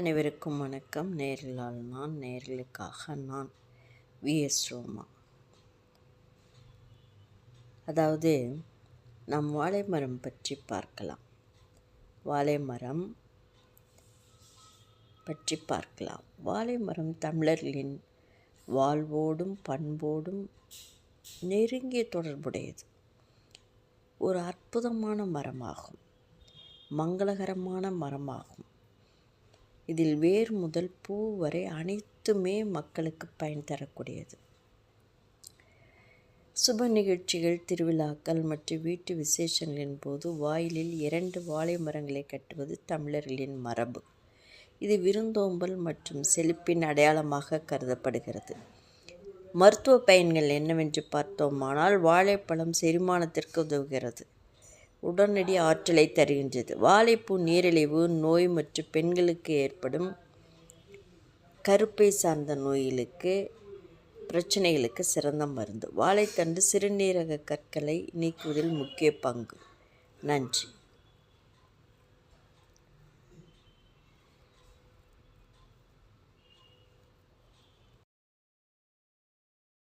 அனைவருக்கும் வணக்கம். நேரிலால் நான் நேர்களுக்காக நான் விஎஸ் ரோமா அதாவது நம் வாழை மரம் பற்றி பார்க்கலாம். வாழை மரம் பற்றி பார்க்கலாம். வாழை மரம் தமிழர்களின் வாழ்வோடும் பண்போடும் நெருங்கிய தொடர்புடையது. ஒரு அற்புதமான மரமாகும். மங்களகரமான மரமாகும். இதில் வேர் முதல் பூ வரை அனைத்துமே மக்களுக்கு பயன் தரக்கூடியது. சுப நிகழ்ச்சிகள் திருவிழாக்கள் மற்றும் வீட்டு விசேஷங்களின் போது வாயிலில் இரண்டு வாழை மரங்களை கட்டுவது தமிழர்களின் மரபு. இது விருந்தோம்பல் மற்றும் செழிப்பின் அடையாளமாக கருதப்படுகிறது. மருத்துவ பயன்கள் என்னவென்று பார்த்தோமானால் வாழைப்பழம் செரிமானத்திற்கு உதவுகிறது. உடனடி ஆற்றலை தருகின்றது. வாழைப்பூ நீரிழிவு நோய் மற்றும் பெண்களுக்கு ஏற்படும் கருப்பை சார்ந்த நோய்களுக்கு பிரச்சனைகளுக்கு சிறந்த மருந்து. வாழைத்தண்டு சிறுநீரக கற்களை நீக்குவதில் முக்கிய பங்கு. நன்றி.